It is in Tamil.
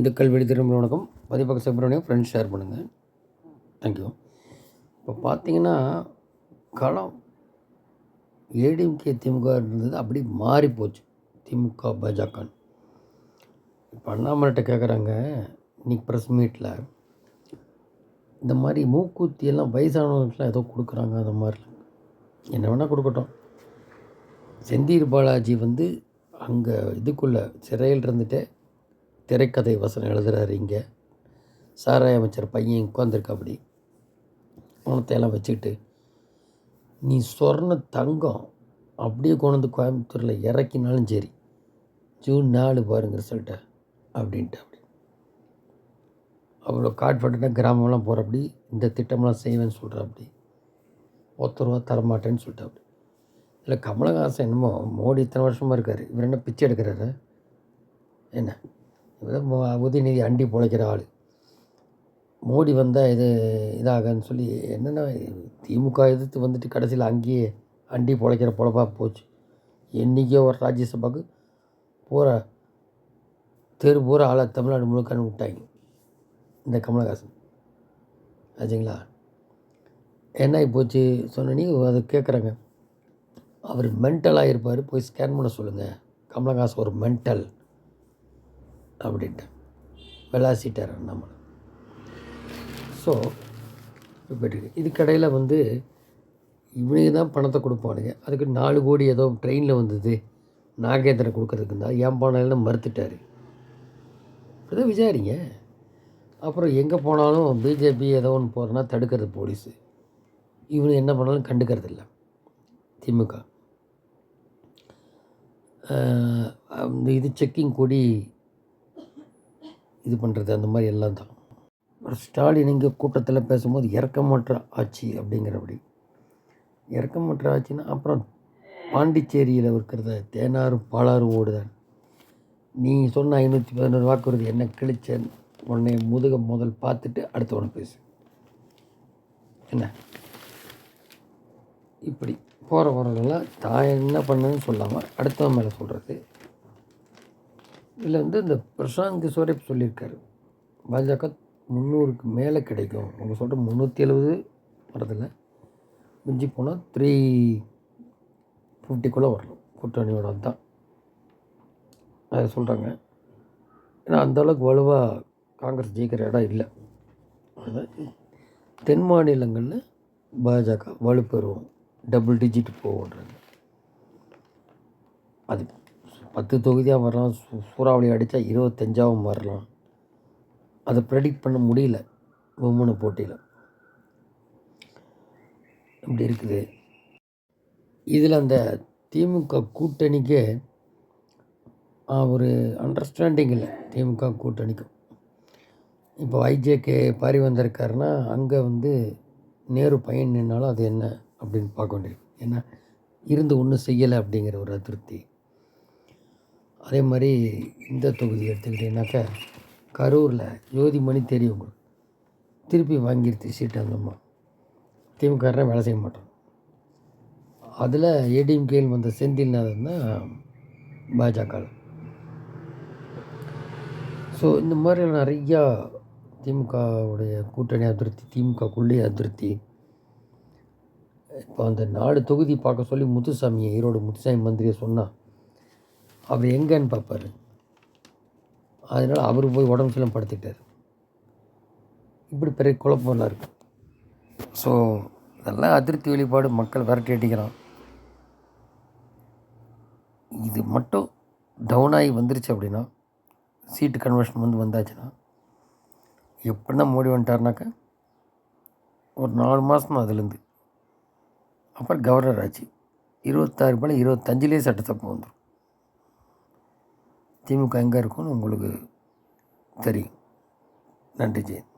இந்துக்கள் வெடி திரும்ப வணக்கம். பதிப்பக சுப்பிரமணியம் ஃப்ரெண்ட்ஸ் ஷேர் பண்ணுங்கள் தேங்க்யூ இப்போ பார்த்தீங்கன்னா களம் ஏடிஎம்கே திமுக இருந்தது அப்படி மாறி போச்சு. திமுக பாஜகன்னு இப்போ அண்ணாமலைகிட்ட கேட்குறாங்க இன்னைக்கு ப்ரெஸ் மீட்டில் இந்த மாதிரி மூக்குத்தி எல்லாம் வயசானவங்களுக்குலாம் ஏதோ கொடுக்குறாங்க அந்த மாதிரி என்ன வேணால் கொடுக்கட்டும். செந்தீர் பாலாஜி வந்து அங்கே இதுக்குள்ளே சிறையில் இருந்துட்டு திரைக்கதை வசனம் எழுதுகிறாரு இங்கே. சாராய அமைச்சர் பையன் உட்காந்துருக்கா பணத்தையெல்லாம் வச்சுக்கிட்டு நீ சொர்ண தங்கம் அப்படியே கொண்டு வந்து கோயம்புத்தூரில் இறக்கினாலும் சரி ஜூன் நாலு பாருங்க ரிசல்ட்டை அப்படின்ட்டு அப்படி. அவ்வளோ காட்பட்டுனா கிராமம்லாம் போகிறப்படி இந்த திட்டமெல்லாம் செய்வேன்னு சொல்கிற அப்படி. ஒத்த ரூபா தரமாட்டேன்னு சொல்லிட்டு அப்படி. இல்லை கமலஹாசன் என்னமோ மோடி இத்தனை வருஷமாக இருக்கார் இவர் என்ன பிச்சை எடுக்கிறாரு? என்ன? உதயநிதி அண்டி பிழைக்கிற ஆள். மோடி வந்தால் இது இதாகன்னு சொல்லி என்னென்ன திமுக எதிர்த்து வந்துட்டு கடைசியில் அங்கேயே அண்டி பிழைக்கிற பொழப்பா போச்சு. என்றைக்கோ ஒரு ராஜ்யசபாவுக்கு பூரா தெரு பூரா ஆளை தமிழ்நாடு முழுக்கன்னு விட்டாங்க இந்த கமலஹாசன். ஆச்சுங்களா என்ன போச்சு சொன்னனி அதை கேட்குறாங்க அவர் மென்டலாக இருப்பார் போய் ஸ்கேன் பண்ண சொல்லுங்கள் கமலஹாசன் ஒரு மென்டல் அப்படின்ட்டு. விளாசிட்டார் நம்ம. ஸோ இப்போ இதுக்கடையில் வந்து இவனுக்கு தான் பணத்தை கொடுப்பானுங்க. அதுக்கு நாலு கோடி ஏதோ ட்ரெயினில் வந்தது. நாகேந்திரன் கொடுக்கறதுக்கு இருந்தால் ஏன் போனாலும் மறுத்துட்டார். இப்படிதான் விசாரிங்க. அப்புறம் எங்கே போனாலும் பிஜேபி ஏதோ ஒன்று போகிறேன்னா தடுக்கிறது போலீஸு. இவனு என்ன பண்ணாலும் கண்டுக்கிறது இல்லை திமுக இந்த இது செக்கிங் கொடி இது பண்ணுறது அந்த மாதிரி எல்லாம் தான். ஸ்டாலின் இங்கே கூட்டத்தில் பேசும்போது இறக்கமற்ற ஆட்சி அப்படிங்கிறபடி. இறக்கமற்ற ஆட்சின்னா அப்புறம் பாண்டிச்சேரியில் இருக்கிறத தேனாரும் பாலாரும் ஓடுதான். நீ சொன்ன ஐநூற்றி பதினோரு வாக்குறுதி என்ன கிழிச்சேன். உன்னை முதுக முதல் பார்த்துட்டு அடுத்தவனை பேசு. என்ன? இப்படி போகிற வரவங்கெல்லாம் தான் என்ன பண்ணுன்னு சொல்லாமல் அடுத்தவன் மேலே சொல்கிறது இதில் வந்து இந்த பிரசாந்த் கிஷோரே சொல்லியிருக்காரு. பாஜக முந்நூறுக்கு மேலே கிடைக்கும். அவங்க சொல்கிற முந்நூற்றி எழுபது வரதில்லை மிஞ்சி போனால் த்ரீ ஃபிஃப்டிக்குள்ளே வரணும் கூட்டணியோட அதுதான். அதை சொல்கிறாங்க. ஏன்னா அந்தளவுக்கு வலுவாக காங்கிரஸ் ஜெயிக்கிற இடம் இல்லை. அதுதான் தென் மாநிலங்களில் பாஜக வலுப்பெறுவோம் டபுள் டிஜிட் போகுன்றாங்க அது பத்து தொகுதியாக வரலாம். சூறாவளி அடித்தா இருபத்தஞ்சாவும் வரலாம். அதை ப்ரெடிக்ட் பண்ண முடியல. விமன போட்டியில். இப்படி இருக்குது. இதில் அந்த திமுக கூட்டணிக்கு ஒரு அண்டர்ஸ்டாண்டிங் இல்லை. திமுக கூட்டணிக்கும். இப்போ ஐஜேகே பாரி வந்திருக்காருன்னா அங்கே வந்து நேரு பையன் நின்னாலும் அது என்ன அப்படின்னு பார்க்க வேண்டியது. ஏன்னா இருந்து ஒன்றும் செய்யலை அப்படிங்கிற ஒரு அதிருப்தி. அதே மாதிரி இந்த தொகுதி எடுத்துக்கிட்டிங்கனாக்கா கரூரில் ஜோதிமணி தெரியும் உங்களுக்கு. திருப்பி வாங்கிடுச்சு சீட்டு அந்தம்மா திமுக வேலை செய்ய மாட்டோம் அதில் ஏடிஎம்கேயில் வந்த செந்தில்நாதன் தான் பாஜக ஸோ இந்த மாதிரி நிறையா திமுகவுடைய கூட்டணி அதிருப்தி திமுகக்குள்ளே அதிருப்தி. இப்போ அந்த நாலு தொகுதி பார்க்க சொல்லி முத்துசாமியை ஈரோடு முத்துசாமி மந்திரியை சொன்னால் அவர் எங்கன்னு பார்ப்பாரு. அதனால் அவர் போய் உடம்பு சிலம் படுத்துக்கிட்டார். இப்படி பெரிய குழப்பம்லாம் இருக்குது ஸோ இதெல்லாம் அதிருப்தி வெளிப்பாடு மக்கள் விரட்டி அடிக்கிறான். இது மட்டும் டவுன் ஆகி வந்துருச்சு அப்படின்னா சீட்டு கன்வர்ஷன் வந்து வந்தாச்சுன்னா எப்படின்னா மோடி வந்துட்டார்னாக்கா ஒரு நாலு மாதம் தான் அதுலேருந்து. அப்புறம் கவர்னர் ஆச்சு. இருபத்தாறு போல் இருபத்தஞ்சிலே சட்டசபை வந்துடும் திமுக எங்கே இருக்கும்னு உங்களுக்கு தெரியும். நன்றி ஜெயந்த்.